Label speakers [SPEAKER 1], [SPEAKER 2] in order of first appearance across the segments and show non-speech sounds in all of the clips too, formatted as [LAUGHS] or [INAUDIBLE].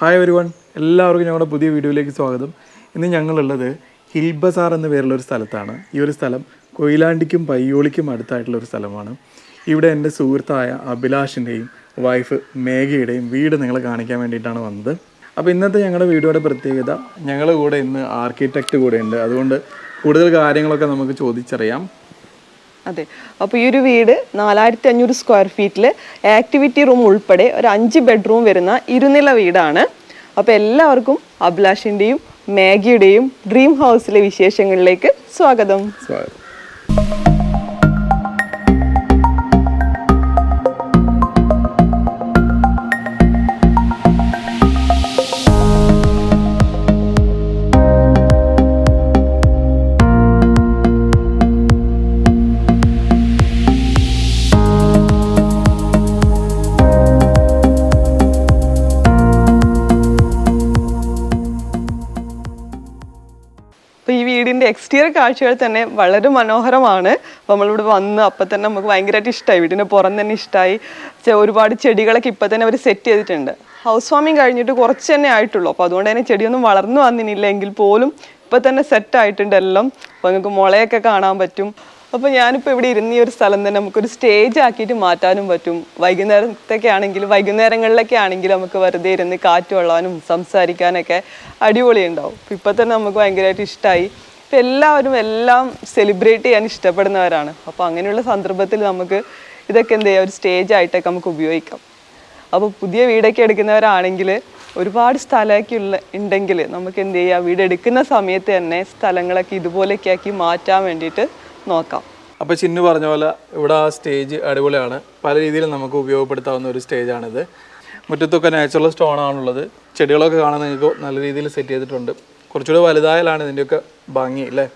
[SPEAKER 1] Hi ഒരു one എല്ലാവർക്കും ഞങ്ങളുടെ പുതിയ വീഡിയോയിലേക്ക് സ്വാഗതം. ഇന്ന് ഞങ്ങളുള്ളത് ഹിൽ ബസാർ എന്ന പേരുള്ള ഒരു സ്ഥലത്താണ്. ഈ ഒരു സ്ഥലം കൊയിലാണ്ടിക്കും പയ്യോളിക്കും അടുത്തായിട്ടുള്ള ഒരു സ്ഥലമാണ്. ഇവിടെ എന്റെ സുഹൃത്തായ അഭിലാഷിന്റെയും വൈഫ് മേഘയുടെയും വീട് നിങ്ങളെ കാണിക്കാൻ വേണ്ടിയിട്ടാണ് വന്നത്. അപ്പോൾ ഇന്നത്തെ ഞങ്ങളുടെ വീഡിയോയുടെ പ്രത്യേകത ഞങ്ങളുടെ കൂടെ ഇന്ന് ആർക്കിടെക്റ്റ് കൂടെ ഉണ്ട്. അതുകൊണ്ട് കൂടുതൽ കാര്യങ്ങളൊക്കെ നമുക്ക് ചോദിച്ചറിയാം.
[SPEAKER 2] അതെ. അപ്പോൾ ഈ ഒരു വീട് നാലായിരത്തി അഞ്ഞൂറ് സ്ക്വയർ ഫീറ്റിൽ ആക്ടിവിറ്റി റൂം ഉൾപ്പെടെ ഒരു അഞ്ച് ബെഡ്റൂം വരുന്ന ഇരുനില വീടാണ്. അപ്പോൾ എല്ലാവർക്കും അഭിലാഷിന്റെയും മാഗിയുടെയും ഡ്രീം ഹൗസിലെ വിശേഷങ്ങളിലേക്ക് സ്വാഗതം.
[SPEAKER 1] സ്വാഗതം.
[SPEAKER 2] എക്സ്റ്റീരിയർ കാഴ്ചകൾ തന്നെ വളരെ മനോഹരമാണ്. നമ്മളിവിടെ വന്ന് അപ്പം തന്നെ നമുക്ക് ഭയങ്കരമായിട്ട് ഇഷ്ടമായി വീടിന് പുറം തന്നെ ഇഷ്ടമായി ഒരുപാട് ചെടികളൊക്കെ ഇപ്പം തന്നെ അവർ സെറ്റ് ചെയ്തിട്ടുണ്ട്. ഹൗസ് വാമിങ് കഴിഞ്ഞിട്ട് കുറച്ച് തന്നെ ആയിട്ടുള്ളൂ. അപ്പോൾ അതുകൊണ്ട് തന്നെ ചെടിയൊന്നും വളർന്നു വന്നിനില്ല. എങ്കിൽ പോലും ഇപ്പം തന്നെ സെറ്റ് ആയിട്ടുണ്ട് എല്ലാം. അപ്പോൾ നിങ്ങൾക്ക് മുളയൊക്കെ കാണാൻ പറ്റും. അപ്പോൾ ഞാനിപ്പോൾ ഇവിടെ ഇരുന്ന ഒരു സ്ഥലം തന്നെ നമുക്കൊരു സ്റ്റേജ് ആക്കിയിട്ട് മാറ്റാനും പറ്റും. വൈകുന്നേരത്തൊക്കെ ആണെങ്കിൽ വൈകുന്നേരങ്ങളിലൊക്കെ ആണെങ്കിൽ നമുക്ക് വെറുതെ ഇരുന്ന് കാറ്റ് കൊള്ളാനും സംസാരിക്കാനൊക്കെ അടിപൊളി ഉണ്ടാവും അപ്പോൾ ഇപ്പം തന്നെ നമുക്ക് ഭയങ്കരമായിട്ട് ഇഷ്ടമായി ഇപ്പം എല്ലാവരും എല്ലാം സെലിബ്രേറ്റ് ചെയ്യാൻ ഇഷ്ടപ്പെടുന്നവരാണ്. അപ്പോൾ അങ്ങനെയുള്ള സന്ദർഭത്തിൽ നമുക്ക് ഇതൊക്കെ എന്ത് ചെയ്യാം? ഒരു സ്റ്റേജ് ആയിട്ടൊക്കെ നമുക്ക് ഉപയോഗിക്കാം. അപ്പോൾ പുതിയ വീടൊക്കെ എടുക്കുന്നവരാണെങ്കിൽ ഒരുപാട് സ്ഥലമൊക്കെ ഉള്ള ഉണ്ടെങ്കിൽ നമുക്ക് എന്ത് ചെയ്യാം? വീട് എടുക്കുന്ന സമയത്ത് തന്നെ സ്ഥലങ്ങളൊക്കെ ഇതുപോലെയൊക്കെ ആക്കി മാറ്റാൻ വേണ്ടിയിട്ട് നോക്കാം.
[SPEAKER 1] അപ്പോൾ ചിന്നു പറഞ്ഞ പോലെ ഇവിടെ ആ സ്റ്റേജ് അടിപൊളിയാണ്. പല രീതിയിൽ നമുക്ക് ഉപയോഗപ്പെടുത്താവുന്ന ഒരു സ്റ്റേജാണിത് മുറ്റത്തൊക്കെ നാച്ചുറൽ സ്റ്റോൺ ആണുള്ളത്. ചെടികളൊക്കെ കാണാൻ നിങ്ങൾക്ക് നല്ല രീതിയിൽ സെറ്റ് ചെയ്തിട്ടുണ്ട്. കുറച്ചുകൂടി വലുതായാലാണ് ഇതിന്റെയൊക്കെ ഭംഗി അല്ലേ?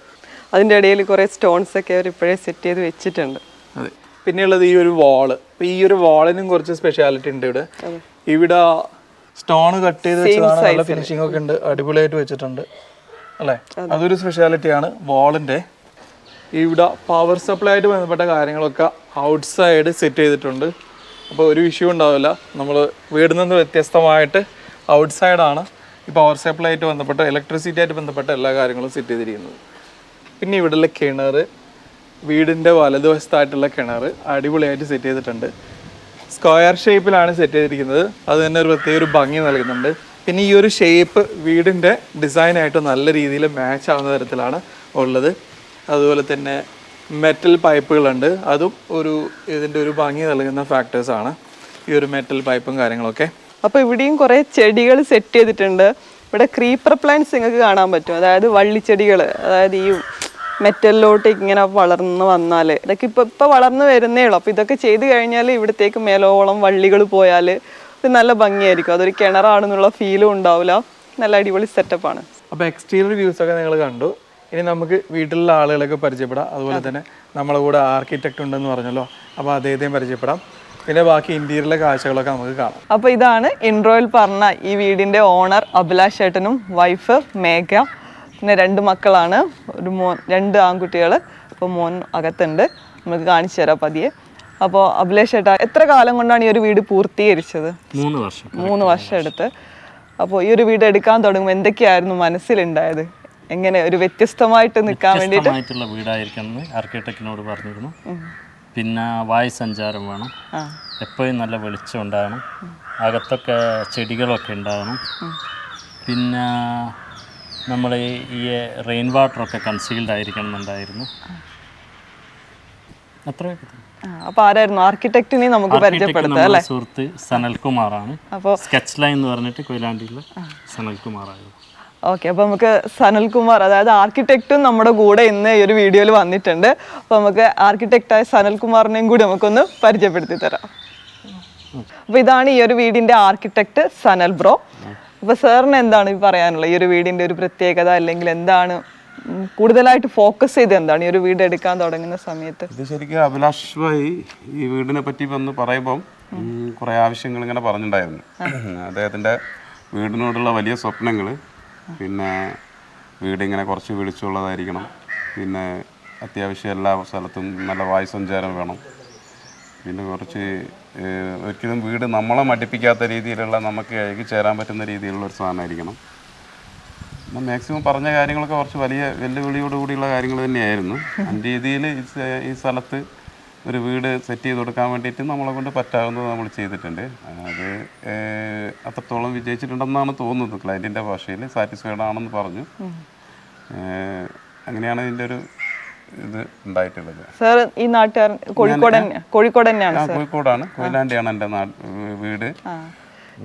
[SPEAKER 2] അതിന്റെ ഇടയിൽ കുറേ സ്റ്റോൺസ് ഒക്കെ അവർ ഇപ്പോഴേ സെറ്റ് ചെയ്ത് വെച്ചിട്ടുണ്ട്.
[SPEAKER 1] അതെ. പിന്നെയുള്ളത് ഈ ഒരു വാൾ അപ്പോൾ ഈ ഒരു വാളിനും കുറച്ച് സ്പെഷ്യാലിറ്റി ഉണ്ട് ഇവിടെ. ഇവിടെ സ്റ്റോൺ കട്ട് ചെയ്ത് വെച്ചതാണ് നല്ല ഫിനിഷിംഗ് ഒക്കെ ഉണ്ട്. അടിപൊളിയായിട്ട് വെച്ചിട്ടുണ്ട്. അല്ലേ? അതൊരു സ്പെഷ്യാലിറ്റിയാണ് വാളിന്റെ ഇവിടെ പവർ സപ്ലൈ ആയിട്ട് ബന്ധപ്പെട്ട കാര്യങ്ങളൊക്കെ ഔട്ട്സൈഡ് സെറ്റ് ചെയ്തിട്ടുണ്ട്. അപ്പോൾ ഒരു ഇഷ്യൂ ഉണ്ടാവില്ല. നമ്മൾ വീടിൽ നിന്ന് വ്യത്യസ്തമായിട്ട് ഔട്ട്സൈഡാണ് ഈ പവർ സപ്ലൈ ആയിട്ട് ബന്ധപ്പെട്ട ഇലക്ട്രിസിറ്റി ആയിട്ട് ബന്ധപ്പെട്ട എല്ലാ കാര്യങ്ങളും സെറ്റ് ചെയ്തിരിക്കുന്നത്. പിന്നെ ഇവിടെയുള്ള കിണർ വീടിന്റെ വലതുവശത്തായിട്ടുള്ള കിണർ അടിപൊളിയായിട്ട് സെറ്റ് ചെയ്തിട്ടുണ്ട്. സ്ക്വയർ ഷേപ്പിലാണ് സെറ്റ് ചെയ്തിരിക്കുന്നത്. അത് തന്നെ ഒരു പ്രത്യേക ഒരു ഭംഗി നൽകുന്നുണ്ട്. പിന്നെ ഈ ഒരു ഷേപ്പ് വീടിന്റെ ഡിസൈനായിട്ട് നല്ല രീതിയിൽ മാച്ച് ആവുന്ന തരത്തിലാണ് ഉള്ളത്. അതുപോലെ തന്നെ മെറ്റൽ പൈപ്പുകളുണ്ട് അതും ഒരു ഇതിന്റെ ഒരു ഭംഗി നൽകുന്ന ഫാക്ടേഴ്സാണ് ഈ ഒരു മെറ്റൽ പൈപ്പും കാര്യങ്ങളൊക്കെ.
[SPEAKER 2] അപ്പോൾ ഇവിടെയും കുറേ ചെടികൾ സെറ്റ് ചെയ്തിട്ടുണ്ട്. ഇവിടെ ക്രീപ്പർ പ്ലാന്റ്സ് നിങ്ങൾക്ക് കാണാൻ പറ്റും. അതായത് വള്ളിച്ചെടികൾ അതായത് ഈ മെറ്റലിലോട്ട് ഇങ്ങനെ വളർന്ന് വന്നാൽ ഇതൊക്കെ ഇപ്പോൾ ഇപ്പോൾ വളർന്നു വരുന്നേ ഉള്ളൂ. അപ്പോൾ ഇതൊക്കെ ചെയ്ത് കഴിഞ്ഞാൽ ഇവിടത്തേക്ക് മേലോളം വള്ളികൾ പോയാൽ ഇത് നല്ല ഭംഗിയായിരിക്കും. അതൊരു കിണറാണെന്നുള്ള ഫീലും ഉണ്ടാവില്ല. നല്ല അടിപൊളി സെറ്റപ്പാണ്
[SPEAKER 1] അപ്പോൾ എക്സ്റ്റീരിയർ വ്യൂസ് ഒക്കെ നിങ്ങൾ കണ്ടു. ഇനി നമുക്ക് വീട്ടിലുള്ള ആളുകളൊക്കെ പരിചയപ്പെടാം. അതുപോലെ തന്നെ നമ്മളെ കൂടെ ആർക്കിടെക്ട് ഉണ്ടെന്ന് പറഞ്ഞല്ലോ. അപ്പോൾ അദ്ദേഹത്തെയും പരിചയപ്പെടാം. പിന്നെ ബാക്കി ഇന്റീരിയറിലെ കാഴ്ചകളൊക്കെ നമുക്ക് കാണാം.
[SPEAKER 2] അപ്പോൾ ഇതാണ് ഇൻട്രോയിൽ പറഞ്ഞ ഈ വീടിന്റെ ഓണർ അഭിലാഷ് ചേട്ടനും വൈഫ് മേഘ. പിന്നെ രണ്ട് മക്കളാണ്. ഒരു മോൻ രണ്ട് ആൺകുട്ടികൾ അപ്പോൾ മോൻ അകത്തുണ്ട്. നമുക്ക് കാണിച്ചു തരാം പതിയെ. അപ്പോൾ അഭിലാഷ് ചേട്ടാ എത്ര കാലം കൊണ്ടാണ് ഈ ഒരു വീട് പൂർത്തീകരിച്ചത്?
[SPEAKER 3] മൂന്ന് വർഷം.
[SPEAKER 2] മൂന്ന് വർഷം എടുത്ത്. അപ്പോൾ ഈ ഒരു വീട് എടുക്കാൻ തുടങ്ങുമ്പോൾ എന്തൊക്കെയായിരുന്നു മനസ്സിലുണ്ടായത്? എങ്ങനെ ഒരു വ്യത്യസ്തമായിട്ട് നിൽക്കാൻ വേണ്ടിയിട്ട്?
[SPEAKER 3] വീടായിരിക്കണം എന്ന് ആർക്കിടെക്റ്റിനോട് പറഞ്ഞിരുന്നു. പിന്നെ വായു സഞ്ചാരം വേണം. എപ്പോഴും നല്ല വെളിച്ചം ഉണ്ടാകണം. അകത്തൊക്കെ ചെടികളൊക്കെ ഉണ്ടാകണം. പിന്നെ നമ്മൾ ഈ റെയിൻ വാട്ടറൊക്കെ കൺസീൽഡ് ആയിരിക്കണം എന്നുണ്ടായിരുന്നു അത്രയൊക്കെ
[SPEAKER 2] ആരായിരുന്നു? നമുക്ക് അല്ലേ?
[SPEAKER 3] സുഹൃത്ത് സനൽകുമാറാണ്.
[SPEAKER 2] അപ്പോൾ
[SPEAKER 3] സ്കെച്ച് ലൈൻ എന്ന് പറഞ്ഞിട്ട് കൊയിലാണ്ടിയിലെ സനൽകുമാറായിരുന്നു.
[SPEAKER 2] ഓക്കെ അപ്പോൾ നമുക്ക് സനൽകുമാർ അതായത് ആർക്കിടെക്റ്റും നമ്മുടെ കൂടെ ഇന്ന് ഈ ഒരു വീഡിയോയിൽ വന്നിട്ടുണ്ട്. അപ്പോൾ നമുക്ക് ആർക്കിടെക്റ്റായ സനൽകുമാറിനെയും കൂടി നമുക്കൊന്ന് പരിചയപ്പെടുത്തി തരാം. അപ്പോൾ ഇതാണ് ഈ ഒരു വീടിന്റെ ആർക്കിടെക്റ്റ് സനൽ ബ്രോ. അപ്പോൾ സാറിന് എന്താണ് ഈ പറയാനുള്ളത്? ഈ ഒരു വീടിന്റെ ഒരു പ്രത്യേകത അല്ലെങ്കിൽ എന്താണ് കൂടുതലായിട്ട് ഫോക്കസ് ചെയ്ത് എന്താണ് ഈ ഒരു വീട് എടുക്കാൻ തുടങ്ങുന്ന സമയത്ത്?
[SPEAKER 4] ഇത് ശരിക്കും അഭിലാഷ് ഭായി ഈ വീടിനെ പറ്റി ഒന്ന് പറയുമ്പം കുറേ ആവശ്യങ്ങൾ ഇങ്ങനെ പറഞ്ഞിട്ടുണ്ടായിരുന്നു അദ്ദേഹത്തിന്റെ വീടിനോടുള്ള വലിയ സ്വപ്നങ്ങൾ പിന്നെ വീടിങ്ങനെ കുറച്ച് വിളിച്ചുള്ളതായിരിക്കണം. പിന്നെ അത്യാവശ്യം എല്ലാ സ്ഥലത്തും നല്ല വായു സഞ്ചാരം വേണം. പിന്നെ കുറച്ച് ഒരിക്കലും വീട് നമ്മളെ മടിപ്പിക്കാത്ത രീതിയിലുള്ള നമുക്ക് ഇഴകി ചേരാൻ പറ്റുന്ന രീതിയിലുള്ള ഒരു സാധനമായിരിക്കണം. എന്നാൽ മാക്സിമം പറഞ്ഞ കാര്യങ്ങളൊക്കെ കുറച്ച് വലിയ വെല്ലുവിളിയോട് കൂടിയുള്ള കാര്യങ്ങൾ തന്നെയായിരുന്നു. ആ രീതിയിൽ ഈ സ്ഥലത്ത് ഒരു വീട് സെറ്റ് ചെയ്ത് കൊടുക്കാൻ വേണ്ടിയിട്ട് നമ്മളെ കൊണ്ട് പറ്റാവുന്നത് നമ്മൾ ചെയ്തിട്ടുണ്ട്. അത് അത്രത്തോളം വിജയിച്ചിട്ടുണ്ടെന്നാണ് തോന്നുന്നത് ക്ലയന്റിന്റെ ഭാഷയിൽ. സാറ്റിസ്ഫൈഡ് ആണെന്ന് പറഞ്ഞു. അങ്ങനെയാണ് ഇതിന്റെ ഒരു ഇത് ഉണ്ടായിട്ടുള്ളത്.
[SPEAKER 2] സാർ ഈ നാട്ടുകാരൻ കോഴിക്കോട് കോഴിക്കോട് തന്നെയാണ്
[SPEAKER 4] കോഴിക്കോടാണ് കൊയിലാണ്ടിയാണ് എന്റെ വീട്.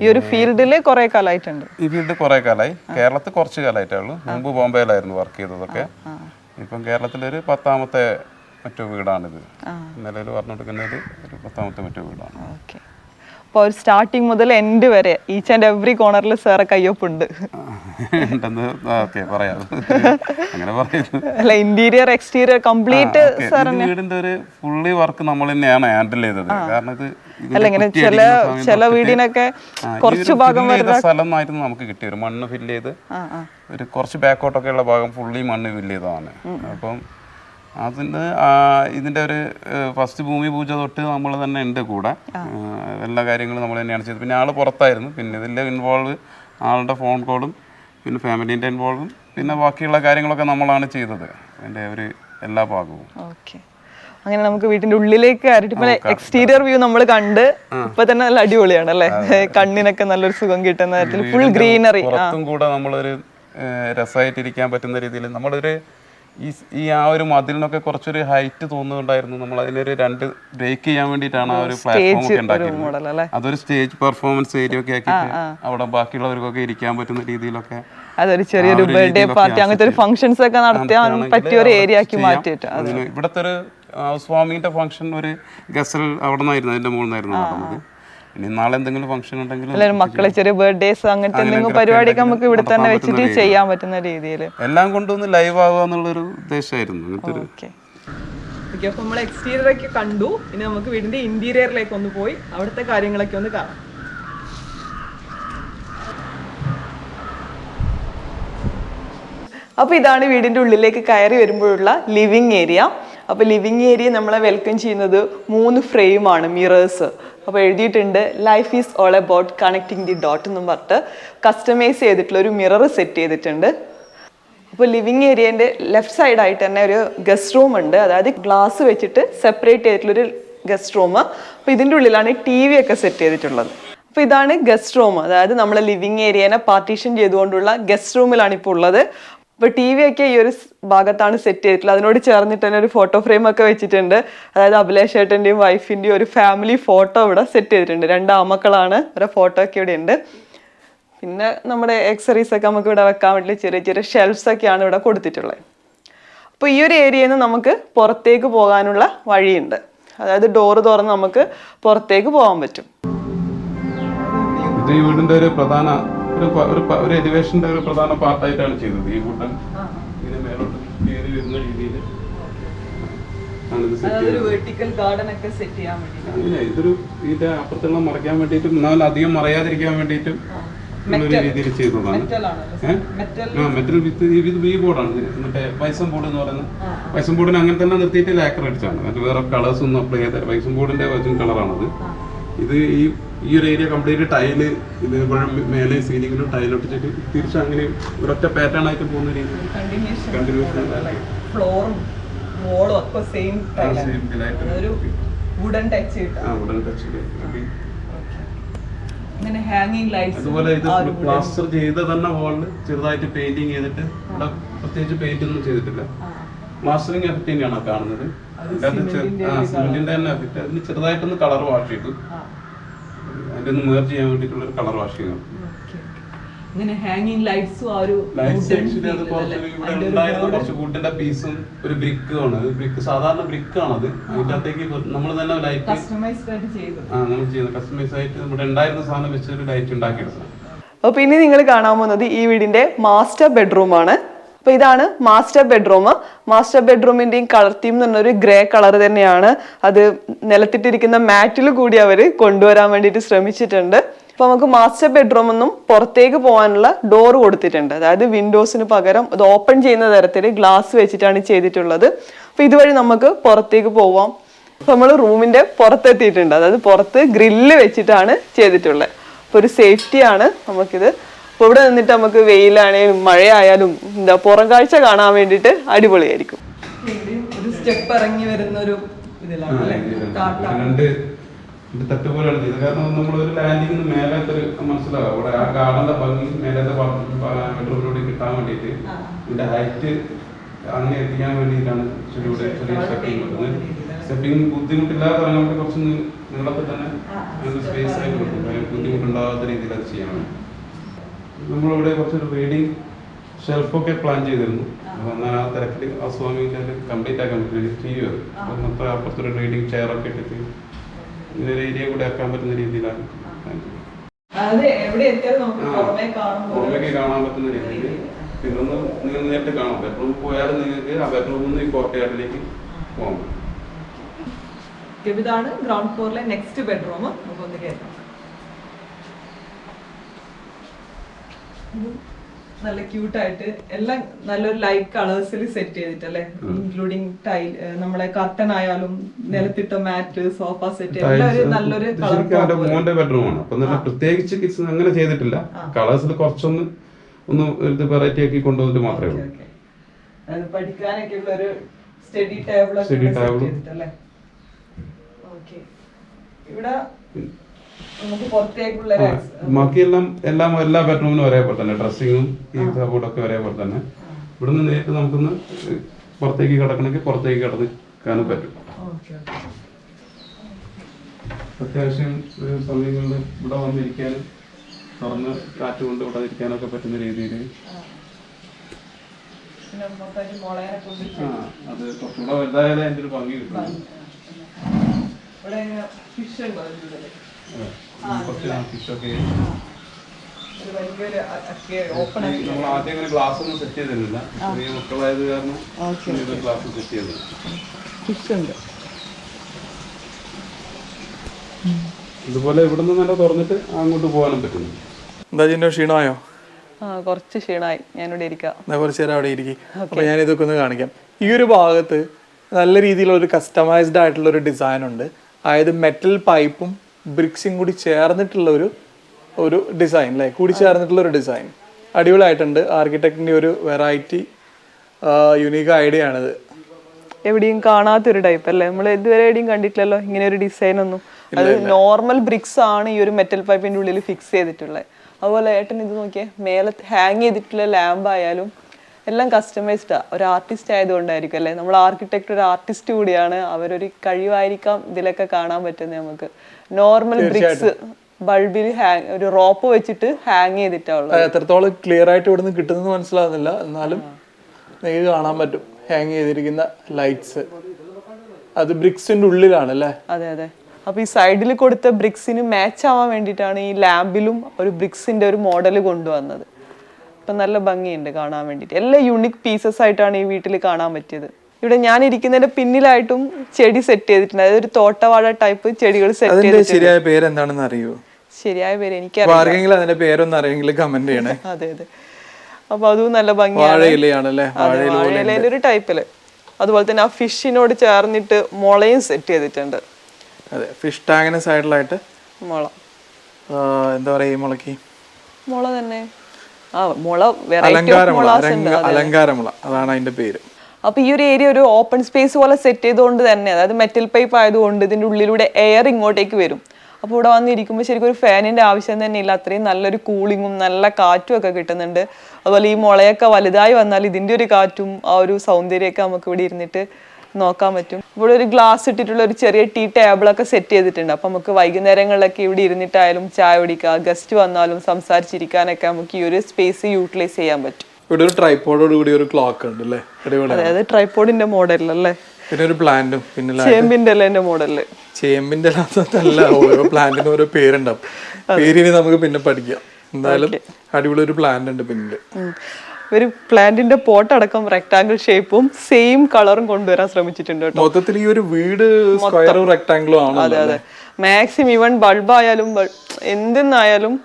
[SPEAKER 2] ഈ ഒരു ഫീൽഡിൽ കുറെ കാലമായിട്ടുണ്ട്
[SPEAKER 4] ഈ ഫീൽഡ് കുറേ കാലമായി കേരളത്തിൽ കുറച്ച് കാലമായിട്ടേ ഉള്ളൂ. മുമ്പ് ബോംബെയിലായിരുന്നു വർക്ക് ചെയ്തതൊക്കെ. ഇപ്പം കേരളത്തിലൊരു പത്താമത്തെ മറ്റു വീടാണിത്. നിലവിൽ പറഞ്ഞു കൊടുക്കുന്നത് ഒരു പത്താമത്തെ മറ്റു വീടാണ്.
[SPEAKER 2] ഓക്കെ. അപ്പോൾ ഒരു സ്റ്റാർട്ടിങ് മുതൽ എൻഡ് വരെ ഈച്ച് ആൻഡ് എവറി കോർണറിൽ സാറെ കയ്യൊപ്പുണ്ട്. അല്ല ഇന്റീരിയർ എക്സ്റ്റീരിയർ കംപ്ലീറ്റ്.
[SPEAKER 4] ഈ വീടിന്റെ ഒരു ഫുള്ളി വർക്ക് നമ്മൾ തന്നെയാണ് ഹാൻഡിൽ ചെയ്തത്. കാരണം ഇത്
[SPEAKER 2] അല്ല ഇങ്ങനെ ചില ചില വീടിനൊക്കെ കുറച്ച് ഭാഗം
[SPEAKER 4] fill ചെയ്ത
[SPEAKER 2] വരുന്ന
[SPEAKER 4] സ്ഥലം ആയിരുന്നു നമുക്ക് കിട്ടി ഒരു മണ്ണ് ഫില്ല് ചെയ്ത് ഒരു കുറച്ച് ബാക്കോട്ടൊക്കെ ഉള്ള ഭാഗം ഫുള്ളി മണ്ണ് ഫില്ല് ചെയ്തതാണ്. അപ്പം അതിന് ഇതിന്റെ ഒരു ഫസ്റ്റ് ഭൂമി പൂജ തൊട്ട് നമ്മൾ തന്നെ ഉണ്ട് കൂടെ. എല്ലാ കാര്യങ്ങളും നമ്മൾ തന്നെയാണ് ചെയ്തത്. പിന്നെ ആൾ പുറത്തായിരുന്നു. പിന്നെ ഇതിൽ ഇൻവോൾവ് ആളുടെ ഫോൺ കോളും പിന്നെ ഫാമിലീന്റെ ഇൻവോൾവും പിന്നെ ബാക്കിയുള്ള കാര്യങ്ങളൊക്കെ നമ്മളാണ് ചെയ്തത്. എന്റെ ഒരു എല്ലാ ഭാഗവും.
[SPEAKER 2] ഓക്കെ. അങ്ങനെ നമുക്ക് വീട്ടിന്റെ ഉള്ളിലേക്ക് കയറിയിട്ട് എക്സ്റ്റീരിയർ വ്യൂ നമ്മൾ കണ്ട് ഇപ്പൊ തന്നെ നല്ല അടിപൊളിയാണ് അല്ലേ? കണ്ണിനൊക്കെ നല്ലൊരു സുഖം കിട്ടുന്ന തരത്തിൽ ഫുൾ ഗ്രീനറി
[SPEAKER 4] കൂടെ നമ്മളൊരു രസമായിട്ടിരിക്കാൻ പറ്റുന്ന രീതിയിൽ നമ്മളൊരു ഈ ഈ ആ ഒരു മതിലിനൊക്കെ കുറച്ചൊരു ഹൈറ്റ് തോന്നുന്നുണ്ടായിരുന്നു. നമ്മൾ അതിനൊരു രണ്ട് ബ്രേക്ക് ചെയ്യാൻ വേണ്ടിയിട്ടാണ് ആ ഒരു പ്ലാറ്റ്ഫോം ഒക്കെ
[SPEAKER 2] ഉണ്ടാക്കിയത്
[SPEAKER 4] അതൊരു സ്റ്റേജ് പെർഫോമൻസ് ഏരിയ ഒക്കെ ആക്കിയിട്ട് അവിടെ ബാക്കിയുള്ളവർക്കൊക്കെ ഇരിക്കാൻ പറ്റുന്ന രീതിയിലൊക്കെ
[SPEAKER 2] അതൊരു ചെറിയൊരു ബർത്ത്ഡേ പാർട്ടി അങ്ങനത്തെ ഒരു ഫംഗ്ഷൻസ് ഒക്കെ നടത്താൻ പറ്റിയ ഒരു ഏരിയ ആക്കി. മാറ്റിയിട്ട്
[SPEAKER 4] ഇവിടുത്തെ ഒരു സ്വാമിന്റെ ഫംഗ്ഷൻ ഒരു ഗസൽ അവിടെ നിന്നായിരുന്നു അതിന്റെ മുകളിൽ നിന്നായിരുന്നു നടന്നത്. ഇനി നാളെ എന്തെങ്കിലും ഫംഗ്ഷൻ ഉണ്ടെങ്കിലും
[SPEAKER 2] എല്ലാവരും മക്കളെ ചെറിയ ബർത്ത്ഡേസ് അങ്ങനത്തെ എന്തെങ്കിലും പരിപാടിയൊക്കെ നമുക്ക് ഇവിടെ തന്നെ വെച്ചിട്ട് ചെയ്യാൻ പറ്റുന്ന രീതിയിൽ
[SPEAKER 4] എല്ലാം കൊണ്ടൊന്ന് ലൈവ് ആവുക എന്നുള്ളൊരു ഉദ്ദേശമായിരുന്നു. അങ്ങനത്തെ ഒരു
[SPEAKER 2] ഓക്കെ അപ്പോൾ അപ്പൊ നമ്മൾ എക്സ്റ്റീരിയർ ഒക്കെ കണ്ടു. ഇനി നമുക്ക് വീടിന്റെ ഇന്റീരിയറിലേക്ക് ഒന്ന് പോയി അവിടുത്തെ കാര്യങ്ങളൊക്കെ ഒന്ന് കാണാം. അപ്പോൾ ഇതാണ് വീടിന്റെ ഉള്ളിലേക്ക് കയറി വരുമ്പോഴുള്ള ലിവിങ് ഏരിയ അപ്പോൾ ലിവിങ് ഏരിയ നമ്മളെ വെൽക്കം ചെയ്യുന്നത് മൂന്ന് ഫ്രെയിമാണ് മിറേഴ്സ് അപ്പോൾ എഴുതിയിട്ടുണ്ട് life is all about connecting the dot എന്നും പറഞ്ഞിട്ട് കസ്റ്റമൈസ് ചെയ്തിട്ടുള്ള ഒരു മിറർ സെറ്റ് ചെയ്തിട്ടുണ്ട്. അപ്പോൾ ലിവിങ് ഏരിയന്റെ ലെഫ്റ്റ് സൈഡായിട്ട് തന്നെ ഒരു ഗസ്റ്റ് റൂം ഉണ്ട്. അതായത് ഗ്ലാസ് വെച്ചിട്ട് സെപ്പറേറ്റ് ചെയ്തിട്ടുള്ളൊരു ഗസ്റ്റ് റൂം അപ്പോൾ ഇതിന്റെ ഉള്ളിലാണ് ടി വി ഒക്കെ സെറ്റ് ചെയ്തിട്ടുള്ളത്. അപ്പോൾ ഇതാണ് ഗസ്റ്റ് റൂം അതായത് നമ്മളെ ലിവിങ് ഏരിയനെ പാർട്ടീഷൻ ചെയ്തുകൊണ്ടുള്ള ഗസ്റ്റ് റൂമിലാണ് ഇപ്പോൾ ഉള്ളത്. അപ്പോൾ ടി വി ഒക്കെ ഈ ഒരു ഭാഗത്താണ് സെറ്റ് ചെയ്തിട്ടുള്ളത്. അതിനോട് ചേർന്നിട്ട് തന്നെ ഒരു ഫോട്ടോ ഫ്രെയിം ഒക്കെ വെച്ചിട്ടുണ്ട്. അതായത് അഭിലേഷ് ഏട്ടന്റെയും വൈഫിന്റെയും ഒരു ഫാമിലി ഫോട്ടോ ഇവിടെ സെറ്റ് ചെയ്തിട്ടുണ്ട്. രണ്ട് ആമക്കളാണ്. ഒരു ഫോട്ടോ ഒക്കെ ഇവിടെ ഉണ്ട്. പിന്നെ നമ്മുടെ എക്സറീസ് ഒക്കെ നമുക്ക് ഇവിടെ വെക്കാൻ വേണ്ടി ചെറിയ ചെറിയ ഷെൽഫ്സ് ഒക്കെയാണ് ഇവിടെ കൊടുത്തിട്ടുള്ളത്. അപ്പോൾ ഈ ഒരു ഏരിയയിൽ നിന്ന് നമുക്ക് പുറത്തേക്ക് പോകാനുള്ള വഴിയുണ്ട്. അതായത് ഡോറ് തുറന്ന് നമുക്ക് പുറത്തേക്ക് പോകാൻ പറ്റും.
[SPEAKER 4] ഇത് ഈ വീടിന്റെ ഒരു പ്രധാന ഒരു ഒരു ഒരു എലിവേഷന്റെ ഒരു പ്രധാന പാർട്ടായിട്ടാണ് ചെയ്തത്. ഈ വുഡൻ ഇങ്ങനെ മേലോട്ട് കയറി വരുന്ന രീതിയിൽ ഇത് ഇതൊരു ഇതിന്റെ അപ്പുറത്തുള്ള മറയ്ക്കാൻ വേണ്ടിയിട്ടും എന്നാൽ അധികം മറയാതിരിക്കാൻ വേണ്ടിയിട്ടും രീതിയിൽ ചെയ്തതാണ്? മെറ്റൽ വിത്ത് ഇത് ബി ബോർഡാണ് എന്നിട്ട് മറ്റേ വൈസം ബോർഡ് എന്ന് പറയുന്നത് വൈസം ബോർഡിന് അങ്ങനെ തന്നെ നിർത്തിയിട്ട് ലാക്കർ അടിച്ചാണ്. മറ്റേ വേറെ കളേഴ്സ് ഒന്നും അപ്ലൈ ചെയ്ത വൈസം ബോർഡിന്റെ ഒറിജിനൽ കളറാണത് ഇത് ഈ ഈ ഒരു ഏരിയ കംപ്ലീറ്റ് ടൈൽ ഇത് ഇവിടെ മേലെ സീലിംഗിലും ടൈൽ ഒട്ടിച്ചിട്ട് തിരിച്ച് അങ്ങനെ ഒരൊറ്റ പാറ്റേൺ ആയിട്ട് പോകുന്ന രീതിയിൽ കണ്ടിന്യൂസ്
[SPEAKER 2] ഫ്ലോറും വോളും ഒക്കെ സെയിം ഒരു വുഡൻ ടച്ച്
[SPEAKER 4] ആ ഉടൻ ടച്ച്
[SPEAKER 2] ഇങ്ങനെ ഹാങ്ങിങ് ലൈറ്റ്സ്
[SPEAKER 4] അതുപോലെ ഇത് പ്ലാസ്റ്റർ ചെയ്ത തന്നെ വാളിൽ ചെറുതായിട്ട് പെയിന്റിങ് ചെയ്തിട്ട് ഇവിടെ പ്രത്യേകിച്ച് പെയിന്റ് ഒന്നും ചെയ്തിട്ടില്ല. പ്ലാസ്റ്ററിങ് എഫക്റ്റ് തന്നെയാണ് കാണുന്നത്? സിമെന്റിന്റെ തന്നെ എഫക്റ്റ് അതിന് ചെറുതായിട്ടൊന്ന് കളർ വാഷ് ചെയ്തു. അതിന്റെ ഒന്ന് മേർജ് ചെയ്യാൻ വേണ്ടിയിട്ടുള്ള ഒരു കളർ വാഷ് ചെയ്യണം
[SPEAKER 2] ഇങ്ങനെ ഹാങ്ങിങ് ലൈറ്റ്സും ആ ഒരു
[SPEAKER 4] അത് കുറച്ച് കൂട്ടിന്റെ പീസും ഒരു ബ്രിക്കും ആണ്. ബ്രിക്ക് സാധാരണ ബ്രിക്ക് ആണത്. അതിന്റെ അകത്തേക്ക് നമ്മൾ തന്നെ ലൈറ്റ്
[SPEAKER 2] കസ്റ്റമൈസ് ആയിട്ട്
[SPEAKER 4] ആ നമ്മൾ ചെയ്യുന്ന കസ്റ്റമൈസ് ആയിട്ട് നമ്മുടെ ഉണ്ടായിരുന്ന സാധനം വെച്ച് ഒരു ലൈറ്റ് അപ്പൊ
[SPEAKER 2] അപ്പോൾ പിന്നെ നിങ്ങൾ കാണാൻ പോകുന്നത് ഈ വീടിന്റെ മാസ്റ്റർ ബെഡ്റൂം ആണ്. അപ്പോൾ ഇതാണ് മാസ്റ്റർ ബെഡ്റൂം മാസ്റ്റർ ബെഡ്റൂമിന്റെയും കളർ തീം എന്ന് പറഞ്ഞൊരു ഗ്രേ കളർ തന്നെയാണ്. അത് നിലത്തിട്ടിരിക്കുന്ന മാറ്റിൽ കൂടി അവർ കൊണ്ടുവരാൻ വേണ്ടിയിട്ട് ശ്രമിച്ചിട്ടുണ്ട്. അപ്പോൾ നമുക്ക് മാസ്റ്റർ ബെഡ്റൂം ഒന്നും പുറത്തേക്ക് പോകാനുള്ള ഡോർ കൊടുത്തിട്ടുണ്ട്. അതായത് വിൻഡോസിന് പകരം അത് ഓപ്പൺ ചെയ്യുന്ന തരത്തിൽ ഗ്ലാസ് വെച്ചിട്ടാണ് ചെയ്തിട്ടുള്ളത്. അപ്പോൾ ഇതുവഴി നമുക്ക് പുറത്തേക്ക് പോവാം. നമ്മൾ റൂമിന്റെ പുറത്തെത്തിയിട്ടുണ്ട്. അതായത് പുറത്ത് ഗ്രില്ല് വെച്ചിട്ടാണ് ചെയ്തിട്ടുള്ളത്. അപ്പൊ ഒരു സേഫ്റ്റിയാണ് നമുക്കിത് അപ്പൊ ഇവിടെ നിന്നിട്ട് നമുക്ക് വെയിലാണേലും മഴയായാലും എന്താ പുറം കാഴ്ച കാണാൻ വേണ്ടിട്ട് അടിപൊളിയായിരിക്കും. ഒരു സ്റ്റെപ്പ് ഇറങ്ങി വരുന്ന ഒരു
[SPEAKER 4] രണ്ട് ഇത് തട്ട് പോലെയാണ്. ഇത് കാരണം ലാൻഡിങ് മനസ്സിലാവും. അവിടെ ആ ഗാർഡന്റെ ഭംഗി മേലത്തെ ബെഡ്റൂമിലൂടെ കിട്ടാൻ വേണ്ടിയിട്ട് ഇതിന്റെ ഹൈറ്റ് അങ്ങനെ എത്തിക്കാൻ വേണ്ടിയിട്ടാണ് ചെറിയ ചെറിയ സ്റ്റെപ്പിംഗ് കൊടുക്കുന്നത്. സ്റ്റെപ്പിംഗ് ബുദ്ധിമുട്ടില്ലാതെ കുറച്ച് നീളത്തിൽ തന്നെ സ്പേസ് ആയിട്ട് കൊടുക്കും. അതിന് ബുദ്ധിമുട്ടുണ്ടാകാത്ത രീതിയിൽ അത് ചെയ്യണം നമ്മളിവിടെ കുറച്ചൊരു റീഡിങ് ഷെൽഫൊക്കെ പ്ലാൻ ചെയ്തിരുന്നു. എന്നാൽ ആ തിരക്കിൽ ആ സ്വാമി കംപ്ലീറ്റ് ആക്കാൻ പറ്റില്ല. ടി വി വരും. അപ്പം മൊത്തം അപ്പുറത്തൊരു റീഡിങ് ചെയറൊക്കെ ഇട്ടിട്ട് ഇങ്ങനെ ഒരു ഏരിയ കൂടെ ആക്കാൻ പറ്റുന്ന രീതിയിലാണ്. പുറമേക്ക് കാണാൻ പറ്റുന്ന രീതിയിൽ പിന്നെ ഒന്ന് നിങ്ങൾ നേരിട്ട് കാണാം. ബെഡ്റൂമിൽ പോയാലും നിങ്ങൾക്ക് ആ ബെഡ്റൂമിൽ നിന്ന് ഈ കോട്ടയാട്ടിലേക്ക് പോകാം
[SPEAKER 2] ഇതാണ് ഗ്രൗണ്ട് ഫ്ലോറിലെ നെക്സ്റ്റ് ബെഡ്റൂം നമുക്ക് ഒന്ന് കയറ്റാം നല്ല ക്യൂട്ടായിട്ട് എല്ലാം നല്ലൊരു ലൈറ്റ് കളേഴ്സിൽ സെറ്റ് ചെയ്തിട്ടല്ലേ? ഇൻക്ലൂഡിങ് ടൈൽ നമ്മളെ കർട്ടൺ ആയാലും നിലത്തിട്ട മാറ്റ് സോഫ സെറ്റ് എല്ലാം നല്ലൊരു
[SPEAKER 4] മോന്റെ ബെഡ്റൂമാണ് അപ്പൊ നല്ല പ്രത്യേകിച്ച് കിച്ചൺ അങ്ങനെ ചെയ്തിട്ടില്ല. കളേഴ്സിൽ കുറച്ചൊന്ന് ഒന്ന് ഇത് വെറൈറ്റി ആക്കി കൊണ്ടുവന്നിട്ട് മാത്രമേ ഉള്ളൂ.
[SPEAKER 2] പഠിക്കാനൊക്കെ ഉള്ള ഒരു സ്റ്റഡി ടേബിൾ. ചെയ്തിട്ടല്ലേ? ഓക്കെ. ഇവിടെ
[SPEAKER 4] ബാക്കിയെല്ലാം എല്ലാം എല്ലാ ബെഡ്റൂമിനും ഒരേപോലെ തന്നെ. ഡ്രസ്സിങ്ങും ഈ കബോർഡൊക്കെ ഒരേപോലെ തന്നെ. ഇവിടുന്ന് നേരിട്ട് നമുക്കൊന്ന് പുറത്തേക്ക് കിടക്കണമെങ്കിൽ പുറത്തേക്ക് കിടക്കാനും പറ്റും. അത്യാവശ്യം സമയങ്ങളിൽ ഇവിടെ വന്നിരിക്കാനും തുറന്ന് കാറ്റ് കൊണ്ട് ഇവിടെ ഇരിക്കാനൊക്കെ പറ്റുന്ന രീതിയിൽ. അത് കുറച്ചുകൂടെ വലുതായാലേ അതിന്റെ ഒരു ഭംഗി കിട്ടും
[SPEAKER 2] ഇവിടെ ഫിഷ്
[SPEAKER 4] നമ്മൾ ആദ്യം അങ്ങനെ ഗ്ലാസ് ഒന്നും സെറ്റ് ചെയ്തിരുന്നില്ല ചെറിയ മക്കളായത് കാരണം ഗ്ലാസ് സെറ്റ്
[SPEAKER 2] ഫിഷ് ഉണ്ട്.
[SPEAKER 4] ഇതുപോലെ ഇവിടെ നിന്ന് നല്ല തുറന്നിട്ട് അങ്ങോട്ട് പോകാനും പറ്റുന്നു.
[SPEAKER 1] എന്താ ജിന്നോ ക്ഷീണമായോ?
[SPEAKER 2] ആ കുറച്ച് ക്ഷീണമായി. ഞാനിവിടെ ഇരിക്കാം.
[SPEAKER 1] കുറച്ച് നേരം അവിടെ ഇരിക്കും. അപ്പോൾ ഞാൻ ഇതൊക്കെ ഒന്ന് കാണിക്കാം. ഈ ഒരു ഭാഗത്ത് നല്ല രീതിയിലുള്ള ഒരു കസ്റ്റമൈസ്ഡ് ആയിട്ടുള്ള ഒരു ഡിസൈൻ ഉണ്ട്. അതായത് മെറ്റൽ പൈപ്പും ബ്രിക്സും കൂടി ചേർന്നിട്ടുള്ള ഒരു ഒരു ഡിസൈൻ അല്ലേ കൂടി ചേർന്നിട്ടുള്ള ഒരു ഡിസൈൻ അടിപൊളിയായിട്ടുണ്ട്. ആർക്കിടെക്റ്റിന്റെ ഒരു വെറൈറ്റി യുണീക്ക് ഐഡിയ ആണിത്.
[SPEAKER 2] എവിടെയും കാണാത്തൊരു ടൈപ്പ് അല്ലേ? നമ്മൾ ഇതുവരെ എവിടെയും കണ്ടിട്ടില്ലല്ലോ? ഇങ്ങനെ ഒരു ഡിസൈൻ ഒന്നും. അത് നോർമൽ ബ്രിക്സ് ആണ് ഈ ഒരു മെറ്റൽ പൈപ്പിന്റെ ഉള്ളിൽ ഫിക്സ് ചെയ്തിട്ടുള്ളത്. അതുപോലെ ഏട്ടൻ ഇത് നോക്കിയേ മേലെ ഹാങ് ചെയ്തിട്ടുള്ള ലാമ്പ് ആയാലും എല്ലാം കസ്റ്റമൈസ്ഡാ ഒരു ആർട്ടിസ്റ്റ് ആയതുകൊണ്ടായിരിക്കും അല്ലേ നമ്മൾ ആർക്കിടെക്ട് ഒരു ആർട്ടിസ്റ്റ് കൂടിയാണ്. അവരൊരു കഴിവായിരിക്കാം ഇതിലൊക്കെ കാണാൻ പറ്റുന്നത് നമുക്ക്. നോർമൽ ബ്രിക്സ് ബൾബിൽ ഹാങ് ഒരു റോപ്പ് വെച്ചിട്ട് ഹാങ്
[SPEAKER 1] ചെയ്തിട്ടാണ് എത്രത്തോളം ക്ലിയർ ആയിട്ട് ഇവിടെ നിന്ന് കിട്ടുന്നത് മനസ്സിലാകുന്നില്ല. എന്നാലും നിങ്ങൾക്ക് കാണാൻ പറ്റും. ഹാങ് ചെയ്തിരിക്കുന്ന ലൈറ്റ്സ് അത് ബ്രിക്സിന്റെ ഉള്ളിലാണ് അല്ലേ
[SPEAKER 2] അതെ അതെ. അപ്പൊ ഈ സൈഡിൽ കൊടുത്ത ബ്രിക്സിന് മാച്ച് ആവാൻ വേണ്ടിയിട്ടാണ് ഈ ലാമ്പിലും ഒരു ബ്രിക്സിന്റെ ഒരു മോഡൽ കൊണ്ടുവന്നത്. അപ്പൊ നല്ല ഭംഗിയുണ്ട് കാണാൻ വേണ്ടിയിട്ട്. എല്ലാ യുണീക് പീസസ് ആയിട്ടാണ് ഈ വീട്ടിൽ കാണാൻ പറ്റിയത്. ഇവിടെ ഞാൻ ഇരിക്കുന്നതിന്റെ പിന്നിലായിട്ടും ചെടി സെറ്റ് ചെയ്തിട്ടുണ്ട്. അതായത് ഒരു തോട്ടവാഴ ടൈപ്പ് ചെടികൾ സെറ്റ് ചെയ്തിട്ടുണ്ട്.
[SPEAKER 1] ശരിയായ പേര് എന്താണെന്ന് അറിയോ?
[SPEAKER 2] ശരിയായ പേര് എനിക്ക്
[SPEAKER 1] ആർക്കെങ്കിലും അതിന്റെ പേരൊന്നും അറിയെങ്കിൽ കമന്റ് ചെയ്യണേ. [LAUGHS]
[SPEAKER 2] അതെ അതെ. അപ്പൊ അതും നല്ല ഭംഗിയാണ്. ഒരു ടൈപ്പിൽ അതുപോലെ തന്നെ ആ ഫിഷിനോട് ചേർന്നിട്ട് മുളയും സെറ്റ് ചെയ്തിട്ടുണ്ട്.
[SPEAKER 1] അതെ ഫിഷ് ടാങ്ങിന് സൈഡിലായിട്ട്
[SPEAKER 2] മുള.
[SPEAKER 1] എന്താ പറയാ ഈ മുളയ്ക്ക്?
[SPEAKER 2] മുള തന്നെ. മുള
[SPEAKER 1] അലങ്കാരമുള അതാണ് അതിന്റെ പേര്.
[SPEAKER 2] അപ്പൊ ഈ ഒരു ഏരിയ ഒരു ഓപ്പൺ സ്പേസ് പോലെ സെറ്റ് ചെയ്തുകൊണ്ട് തന്നെ അതായത് മെറ്റൽ പൈപ്പ് ആയതുകൊണ്ട് ഇതിന്റെ ഉള്ളിലൂടെ എയർ ഇങ്ങോട്ടേക്ക് വരും. അപ്പോൾ ഇവിടെ വന്നിരിക്കുമ്പോൾ ശരിക്കും ഒരു ഫാനിന്റെ ആവശ്യം തന്നെ ഇല്ല. അത്രയും നല്ലൊരു കൂളിങ്ങും നല്ല കാറ്റും ഒക്കെ കിട്ടുന്നുണ്ട്. അതുപോലെ ഈ മുളയൊക്കെ വലുതായി വന്നാൽ ഇതിന്റെ ഒരു കാറ്റും ആ ഒരു സൗന്ദര്യമൊക്കെ നമുക്ക് ഇവിടെ ഇരുന്നിട്ട് നോക്കാൻ പറ്റും. ഇവിടെ ഒരു ഗ്ലാസ് ഇട്ടിട്ടുള്ള ഒരു ചെറിയ ടീ ടേബിളൊക്കെ സെറ്റ് ചെയ്തിട്ടുണ്ട്. അപ്പം നമുക്ക് വൈകുന്നേരങ്ങളിലൊക്കെ ഇവിടെ ഇരുന്നിട്ടായാലും ചായ കുടിക്കുക ഗസ്റ്റ് വന്നാലും സംസാരിച്ചിരിക്കാനൊക്കെ നമുക്ക് ഈ ഒരു സ്പേസ് യൂട്ടിലൈസ് ചെയ്യാൻ പറ്റും.
[SPEAKER 1] ഇവിടെ ഒരു ട്രൈപ്പോഡോട് കൂടി ഒരു ക്ലോക്ക് ഉണ്ട് അല്ലേ?
[SPEAKER 2] അതായത് ട്രൈപ്പോഡിന്റെ മോഡലല്ലേ
[SPEAKER 1] പിന്നെ ഒരു പ്ലാന്റും പിന്നെ
[SPEAKER 2] ചേമ്പിന്റെ അല്ലേ എന്റെ മോഡൽ
[SPEAKER 1] ചേമ്പിന്റെ അല്ല ഓരോ പ്ലാന്റിനും ഓരോ പേരുണ്ടാവും. പേരിന് നമുക്ക് പിന്നെ പഠിക്കാം. എന്തായാലും അടിപൊളി ഒരു പ്ലാന്റ് ഉണ്ട് പിന്നിൽ.
[SPEAKER 2] ഉം. ഒരു പ്ലാന്റിന്റെ പോട്ട് അടക്കം റെക്ടാങ്കിൾ ഷേപ്പും സെയിം കളറും കൊണ്ടുവരാൻ ശ്രമിച്ചിട്ടുണ്ട് കേട്ടോ.
[SPEAKER 1] മൊത്തത്തിൽ ഈ ഒരു വീട് സ്ക്വയറും റെക്ടാംഗിളും ആണ്
[SPEAKER 2] അതെ അതെ. മാക്സിമം ഇവൺ ബൾബ് ആയാലും എന്തെന്നായാലും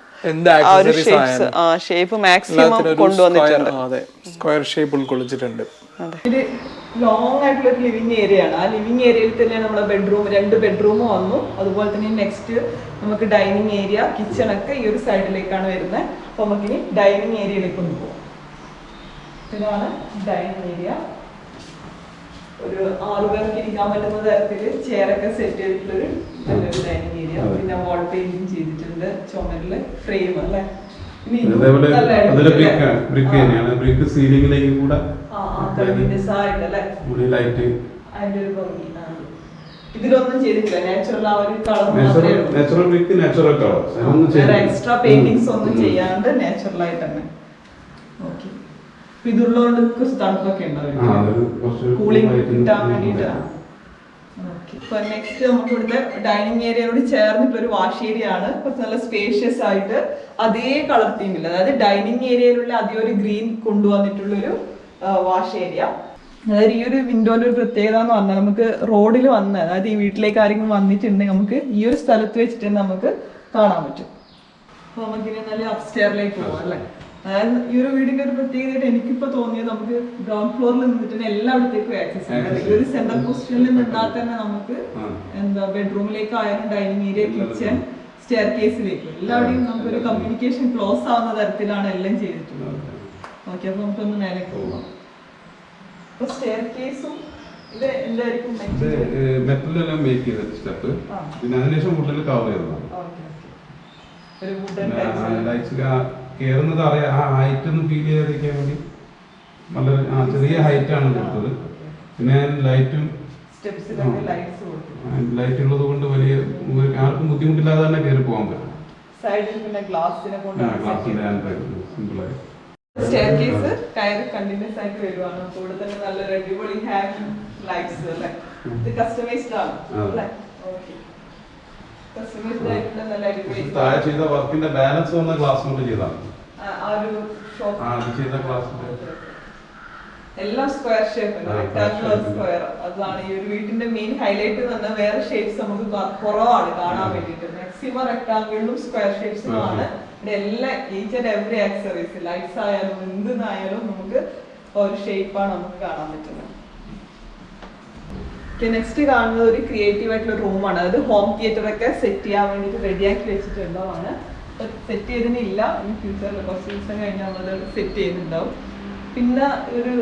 [SPEAKER 2] ഷേപ്പ് മാക്സിമം കൊണ്ടുവന്നിട്ടുണ്ട്.
[SPEAKER 1] അതെ സ്ക്വയർ ഷേപ്പ് ഉൾക്കൊള്ളിച്ചിട്ടുണ്ട്.
[SPEAKER 2] ഇത് ലോങ് ആയിട്ടുള്ള ഒരു ലിവിങ് ഏരിയ ആണ്. ആ ലിവിങ് ഏരിയയിൽ തന്നെ നമ്മുടെ ബെഡ്റൂം രണ്ട് ബെഡ്റൂം വന്നു. അതുപോലെ തന്നെ നെക്സ്റ്റ് നമുക്ക് ഡൈനിങ് ഏരിയ കിച്ചൺ ഒക്കെ ഈ ഒരു സൈഡിലേക്കാണ് വരുന്നത്. അപ്പൊ നമുക്കിനി ഡൈനിങ് ഏരിയയിലേക്ക് ഒന്ന് പോകാം ഇതാണ് ഡൈനിങ് ഏരിയ ഒരു ആറു പേർക്ക് ഇരിക്കാൻ പറ്റുന്ന തരത്തിൽ ചെയറൊക്കെ സെറ്റ് ചെയ്തിട്ടുള്ളൊരു നല്ലൊരു ഡൈനിങ് ഏരിയ പിന്നെ വാൾ പെയിന്റിങ് ചെയ്തിട്ടുണ്ട്. ചുമരിൽ ഫ്രെയിം അല്ലേ?
[SPEAKER 4] ബ്രിക്ക് സീലിംഗിലേക്കും കൂടെ ലൈറ്റ്
[SPEAKER 2] അതിന്റെ ഒരു ഭംഗി. ഇതിലൊന്നും ചെയ്തിട്ടില്ല. നാച്ചുറൽ ആ ഒരു കളർ മാത്രമേ ഉള്ളൂ. എക്സ്ട്രാ പെയിന്റിങ്സ് ഒന്നും ചെയ്യാണ്ട് നാച്ചുറൽ ആയിട്ട് തന്നെ. ഇതുള്ളതുകൊണ്ട് കുറച്ച് തണുപ്പൊക്കെ
[SPEAKER 4] ആ
[SPEAKER 2] കൂളിംഗ് കിട്ടാൻ വേണ്ടിയിട്ടാണ് ഇപ്പൊ നെക്സ്റ്റ് നമുക്ക് ഇവിടുത്തെ ഡൈനിങ് ഏരിയയോട് ചേർന്നിട്ടുള്ള ഒരു വാഷ് ഏരിയ ആണ്. കുറച്ച് നല്ല സ്പേഷ്യസ് ആയിട്ട് അതേ കളർ തീമില്ല അതായത് ഡൈനിങ് ഏരിയയിലുള്ള അതേ ഒരു ഗ്രീൻ കൊണ്ടുവന്നിട്ടുള്ള ഒരു വാഷ് ഏരിയ അതായത് ഈ ഒരു വിൻഡോന്റെ ഒരു പ്രത്യേകത എന്ന് പറഞ്ഞാൽ നമുക്ക് റോഡിൽ വന്ന് അതായത് ഈ വീട്ടിലേക്ക് ആരെങ്കിലും വന്നിട്ടുണ്ടെങ്കിൽ നമുക്ക് ഈ ഒരു സ്ഥലത്ത് വെച്ചിട്ട് നമുക്ക് കാണാൻ പറ്റും. അപ്പൊ നമുക്കിനി നല്ല അപ്സ്റ്റെയറിലേക്ക് പോവാം അല്ലേ? അതായത് ഈ ഒരു വീടിന്റെ ഒരു പ്രത്യേകതയായിട്ട് എനിക്കിപ്പോ തോന്നിയത് നമുക്ക് ഗ്രൗണ്ട് ഫ്ലോറിൽ നിന്നിട്ട് തന്നെ എല്ലായിടത്തേക്കും ആക്സസ് ഉണ്ട് ഈ ഒരു സെന്റർ പൊസിഷനിൽ നിന്നാൽ തന്നെ നമുക്ക് എന്താ ബെഡ്റൂമിലേക്ക് ആയാലും ഡൈനിങ് ഏരിയ കിച്ചൺ സ്റ്റെയർ കേസിലേക്ക് എല്ലാവിടെയും നമുക്കൊരു കമ്മ്യൂണിക്കേഷൻ ക്ലോസ് ആവുന്ന തരത്തിലാണ് എല്ലാം ചെയ്തിട്ടുള്ളത്. ഓക്കെ അപ്പൊ നമുക്കൊന്ന് മേലേക്ക് പോവാം. അപ്പൊ സ്റ്റെയർ കേസും ഇത് എന്തായിരിക്കും
[SPEAKER 4] മേക്ക് സ്റ്റെപ്പ്. പിന്നെ അതിനുശേഷം കൂടുതൽ കവർ ചെയ്തതാണ്.
[SPEAKER 2] ഒരു വുഡൻ
[SPEAKER 4] കയറുന്നത് അറിയാം ആ ഹൈറ്റ് ഒന്ന് ഫീൽ ചെയ്യാതിരിക്കാൻ വേണ്ടി. നല്ല ആ ചെറിയ ഹൈറ്റ് ആണ് കൊടുത്തത്. പിന്നെ ലൈറ്റും ലൈറ്റ് ഉള്ളത് കൊണ്ട് വലിയ ആർക്കും ബുദ്ധിമുട്ടില്ലാതെ തന്നെ കയറി പോകാൻ പറ്റും.
[SPEAKER 2] സൈഡിൽ പിന്നെ ഗ്ലാസിനെ കൊണ്ട്
[SPEAKER 4] ആ ക്ലാസ്സിന്റെ സിമ്പിളായി
[SPEAKER 2] സ്റ്റെയർ കേസ് കയറി കണ്ടിന്യൂസ് ആയിട്ട് വരുവാണ്. കൂടെ തന്നെ നല്ലൊരു അടിപൊളി ഹാങ് ലൈറ്റ്സ് അല്ലേ? ഇത് കസ്റ്റമൈസ്ഡ് ആണ്. അല്ലേ? ഓക്കെ കസ്റ്റമൈസ്ഡ് ആയിട്ടുള്ള നല്ല അടിപൊളി
[SPEAKER 4] താഴെ ചെയ്ത വർക്കിന്റെ ബാലൻസ് വന്ന ക്ലാസ് കൊണ്ട് ചെയ്താണ്. ചെയ്ത ഗ്ലാസിന്റെ
[SPEAKER 2] എല്ലാം സ്ക്വയർ ഷേപ്പ്. സ്ക്വയർ അതാണ് ഈ ഒരു വീടിന്റെ മെയിൻ ഹൈലൈറ്റ് തന്നെ വേറെ ഷേപ്സ് നമുക്ക് കുറവാണ് കാണാൻ വേണ്ടിയിട്ട്. മാക്സിമം റെക്ടാങ്കിളിലും സ്ക്വയർ ഷേപ്സിലുമാണ് ഇവിടെ എല്ലാ each and every accessories lights ആയാലും എന്തിനായാലും നമുക്ക് ഒരു ഷേപ്പാണ് നമുക്ക് കാണാൻ പറ്റുന്നത്. നെക്സ്റ്റ് കാണുന്നത് ഒരു ക്രിയേറ്റീവ് ആയിട്ടുള്ള റൂമാണ് അതായത് ഹോം തിയേറ്റർ ഒക്കെ സെറ്റ് ചെയ്യാൻ വേണ്ടിയിട്ട് റെഡിയാക്കി വെച്ചിട്ടുള്ളതാണ്. സെറ്റ് ചെയ്തിട്ടില്ല. ഇനി ഫ്യൂച്ചറിൽ കുറച്ച് ദിവസം കഴിഞ്ഞാൽ നമ്മൾ സെറ്റ് ചെയ്യുന്നുണ്ടാവും. പിന്നെ ഒരു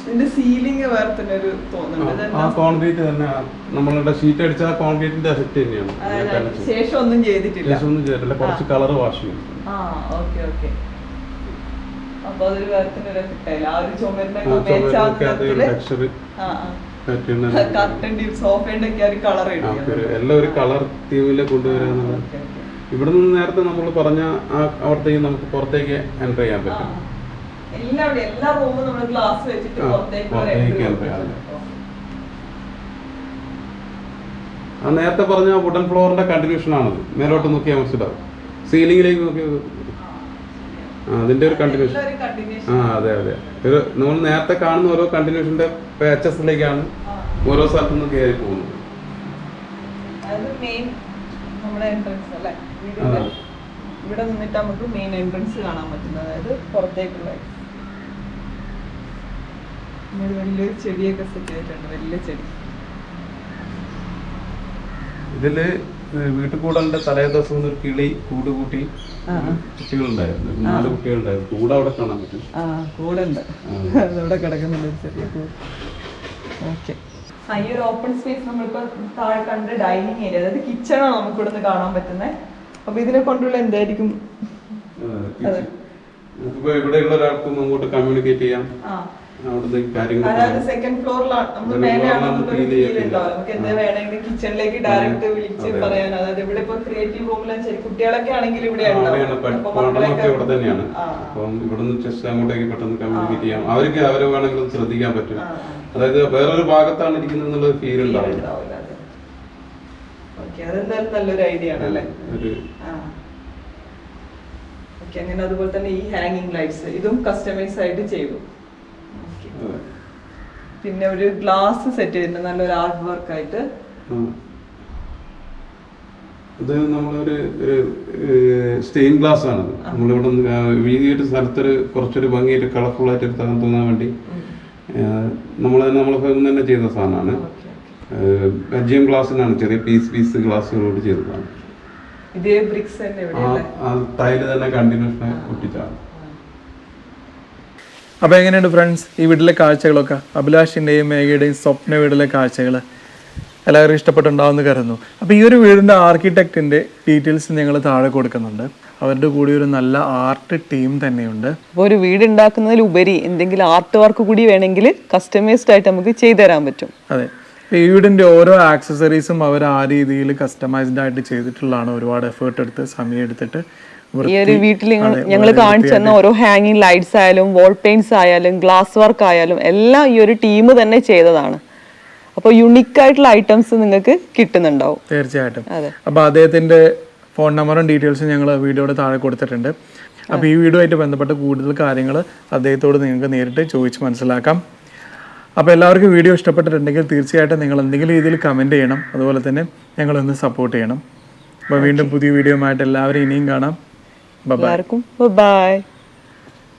[SPEAKER 2] ഇതിന്റെ സീലിംഗ് വേറെ തന്നെ ഒരു തോന്നുന്നുണ്ട്.
[SPEAKER 4] ആ കോൺക്രീറ്റ് തന്നെ. നമ്മളുടെ ഷീറ്റ് അടിച്ച ആ കോൺക്രീറ്റിന്റെ എഫക്റ്റ് തന്നെയാണ്
[SPEAKER 2] ശേഷം ഒന്നും ചെയ്തിട്ടില്ല.
[SPEAKER 4] ശേഷം ഒന്നും ചെയ്തിട്ടില്ല കുറച്ച് കളർ വാഷ് ചെയ്യും.
[SPEAKER 2] ആ ഓക്കെ ഓക്കെ അപ്പൊ അതൊരു വേറെ തന്നെ ഒരു എഫക്റ്റ് ആയില്ല? ആ ഒരു ചുമരിന്റെ
[SPEAKER 4] ആ. എല്ലാം ഒരു കളർ തീമിൽ കൊണ്ടുവരാന്നുള്ളത് ഇവിടെ നിന്ന് നേരത്തെ നമ്മൾ പറഞ്ഞ ആ അവിടത്തേക്ക് നമുക്ക് പുറത്തേക്ക് എന്റർ ചെയ്യാൻ പറ്റും.
[SPEAKER 2] എല്ലാ റൂമും നമ്മൾ ഗ്ലാസ് വെച്ചിട്ട്
[SPEAKER 4] ആ, നേരത്തെ പറഞ്ഞ വുഡൻ ഫ്ലോറിന്റെ കണ്ടിന്യൂഷൻ ആണത്. മേലോട്ട് നോക്കിയാൽ മനസ്സിലാവും. സീലിംഗിലേക്ക് നോക്കിയത് അതിന്റെ ഒരു കണ്ടിന്യൂഷൻ. ആ അതെ അതെ. ഒരു നമ്മൾ നേരത്തെ കാണുന്ന ഓരോ കണ്ടിന്യൂഷന്റെ പാച്ചസിലേക്കാണ് ഓരോ സ്ഥലത്തു നിന്ന് കയറി പോകുന്നത്.
[SPEAKER 2] ഇവിടെ നിന്നിട്ട് നമുക്ക് മെയിൻ എൻട്രൻസ് കാണാൻ പറ്റുന്നത്. അതായത് പുറത്തേക്കുള്ള വലിയൊരു ചെടിയൊക്കെ സെറ്റ് ചെയ്തിട്ടുണ്ട്. വലിയ ചെടി.
[SPEAKER 4] ഇതിൽ വീട്ടിൽ കൂടലിന്റെ തലേ ദിവസം ഒരു കിളി കൂട് കൂട്ടി കുട്ടികളുണ്ടായിരുന്നു. നാല് കുട്ടികളുണ്ടായിരുന്നു. കൂടെ അവിടെ കാണാൻ പറ്റും.
[SPEAKER 2] ആ കൂടെ ഉണ്ട്
[SPEAKER 4] ആ.
[SPEAKER 2] അതവിടെ കിടക്കുന്നുണ്ട് ഒരു ചെറിയ കൂട്. ഓക്കെ. ആ ഈ ഒരു ഓപ്പൺ സ്പേസ് നമ്മളിപ്പോ താഴെ കണ്ട് ഡൈനിങ് ഏരിയ അതായത് കിച്ചണാണ് നമുക്ക് ഇവിടുന്ന് കാണാൻ പറ്റുന്നത് അപ്പൊ ഇതിനെ കൊണ്ടുള്ള എന്തായിരിക്കും.
[SPEAKER 4] ഇവിടെയുള്ള ഒരാൾക്കും അങ്ങോട്ട് കമ്മ്യൂണിക്കേറ്റ് ചെയ്യാം.
[SPEAKER 2] ആ.
[SPEAKER 4] അവിടുത്തെ കാര്യങ്ങൾ
[SPEAKER 2] അതായത് സെക്കൻഡ് ഫ്ലോറിലാണ് നമ്മൾ മേലെയാണ്. നമുക്ക് എന്താ
[SPEAKER 4] ആ.
[SPEAKER 2] വേണമെങ്കിൽ കിച്ചണിലേക്ക് ഡയറക്റ്റ്. വിളിച്ച് പറയാൻ. അതായത് ഇവിടെ ഇപ്പൊ ക്രിയേറ്റീവ് റൂമിലും ശരി കുട്ടികളൊക്കെ ആണെങ്കിൽ ഇവിടെ
[SPEAKER 4] പഠനമൊക്കെ ഇവിടെ തന്നെയാണ്. അപ്പം ഇവിടുന്ന് ജസ്റ്റ് അങ്ങോട്ടേക്ക് പെട്ടെന്ന് കമ്മ്യൂണിക്കേറ്റ് ചെയ്യാം. അവർക്ക് അവരെ വേണമെങ്കിലും ശ്രദ്ധിക്കാൻ പറ്റും. അതായത് വേറൊരു ഭാഗത്താണ് ഇരിക്കുന്നത് എന്നുള്ള ഫീൽ
[SPEAKER 2] ഉണ്ടാവില്ല, അതെന്തായാലും നല്ലൊരു ഐഡിയ ആണല്ലേ അങ്ങനെ അതുപോലെ തന്നെ ഈ ഹാങ്ങിങ് ലൈറ്റ്സ് ഇതും കസ്റ്റമൈസ് ആയിട്ട് ചെയ്തു. പിന്നെ ഒരു ഗ്ലാസ് സെറ്റ് ചെയ്തിട്ടുണ്ട് നല്ലൊരു ആർട്ട് വർക്ക് ആയിട്ട്.
[SPEAKER 4] അത് ഇത് നമ്മളൊരു ഒരു സ്റ്റെയിൻ ഗ്ലാസ് ആണ് നമ്മളിവിടെ വീതിയിട്ട് വീതിയായിട്ട് സ്ഥലത്തൊരു കുറച്ചൊരു ഭംഗിയായിട്ട് കളർഫുൾ ആയിട്ട് സ്ഥലം തോന്നാൻ വേണ്ടി നമ്മൾ തന്നെ നമ്മളെ ഫോൺ തന്നെ ചെയ്ത സാധനമാണ്. ബെൽജിയം ഗ്ലാസ്സിനാണ് ചെറിയ പീസ് പീസ് ഗ്ലാസ്സുകളോട് ചെയ്തതാണ്
[SPEAKER 2] ഇതേ ബ്രിക്സ് തന്നെ
[SPEAKER 4] ആ ടൈൽ തന്നെ കണ്ടിന്യൂഷൻ ഒട്ടിച്ചാണ്
[SPEAKER 1] അപ്പോൾ എങ്ങനെയുണ്ട് ഫ്രണ്ട്സ് ഈ വീട്ടിലെ കാഴ്ചകളൊക്കെ? അഭിലാഷിന്റെയും മേഘയുടെയും സ്വപ്ന വീട്ടിലെ കാഴ്ചകൾ എല്ലാവരും ഇഷ്ടപ്പെട്ടുണ്ടാവുമെന്ന് കരുതുന്നു. അപ്പോൾ ഈ ഒരു വീടിന്റെ ആർക്കിടെക്റ്റിന്റെ ഡീറ്റെയിൽസ് ഞങ്ങൾ താഴെ കൊടുക്കുന്നുണ്ട്. അവരുടെ കൂടി ഒരു നല്ല ആർട്ട് ടീം തന്നെയുണ്ട്.
[SPEAKER 2] അപ്പോൾ ഒരു വീട് ഉണ്ടാക്കുന്നതിൽ ഉപരി എന്തെങ്കിലും ആർട്ട് വർക്ക് കൂടി വേണമെങ്കിൽ കസ്റ്റമൈസ്ഡ് ആയിട്ട് നമുക്ക് ചെയ്തു തരാൻ പറ്റും.
[SPEAKER 1] അതെ. ഈ വീടിന്റെ ഓരോ ആക്സസറീസും അവർ ആ രീതിയിൽ കസ്റ്റമൈസ്ഡ് ആയിട്ട് ചെയ്തിട്ടുള്ളതാണ് ഒരുപാട് എഫേർട്ട് എടുത്ത് സമയം എടുത്തിട്ട്
[SPEAKER 2] ഈ ഒരു വീട്ടിൽ ഞങ്ങൾ കാണിച്ചു തന്ന ഓരോ ഹാങ്ങിങ് ലൈറ്റ്സ് ആയാലും വോൾ പെയിന്റ്സ് ആയാലും ഗ്ലാസ് വർക്ക് ആയാലും എല്ലാം ഈ ഒരു ടീം തന്നെ ചെയ്തതാണ്. അപ്പോൾ യുണീക്ക് ആയിട്ടുള്ള ഐറ്റംസ് നിങ്ങൾക്ക് കിട്ടുന്നുണ്ടാവും.
[SPEAKER 1] തീർച്ചയായിട്ടും.
[SPEAKER 2] അപ്പൊ
[SPEAKER 1] അപ്പോൾ അദ്ദേഹത്തിന്റെ ഫോൺ നമ്പറും ഡീറ്റെയിൽസും ഞങ്ങൾ വീഡിയോയുടെ താഴെ കൊടുത്തിട്ടുണ്ട്. അപ്പോൾ ഈ വീഡിയോ ആയിട്ട് ബന്ധപ്പെട്ട കൂടുതൽ കാര്യങ്ങൾ അദ്ദേഹത്തോട് നിങ്ങൾക്ക് നേരിട്ട് ചോദിച്ച് മനസ്സിലാക്കാം. അപ്പോൾ എല്ലാവർക്കും വീഡിയോ ഇഷ്ടപ്പെട്ടിട്ടുണ്ടെങ്കിൽ തീർച്ചയായിട്ടും നിങ്ങൾ എന്തെങ്കിലും രീതിയിൽ കമന്റ് ചെയ്യണം. അതുപോലെ തന്നെ ഞങ്ങളൊന്ന് സപ്പോർട്ട് ചെയ്യണം. അപ്പോൾ വീണ്ടും പുതിയ വീഡിയോ ആയിട്ട് എല്ലാവരും ഇനിയും കാണാം. ബൈ
[SPEAKER 2] എല്ലാവർക്കും ബൈ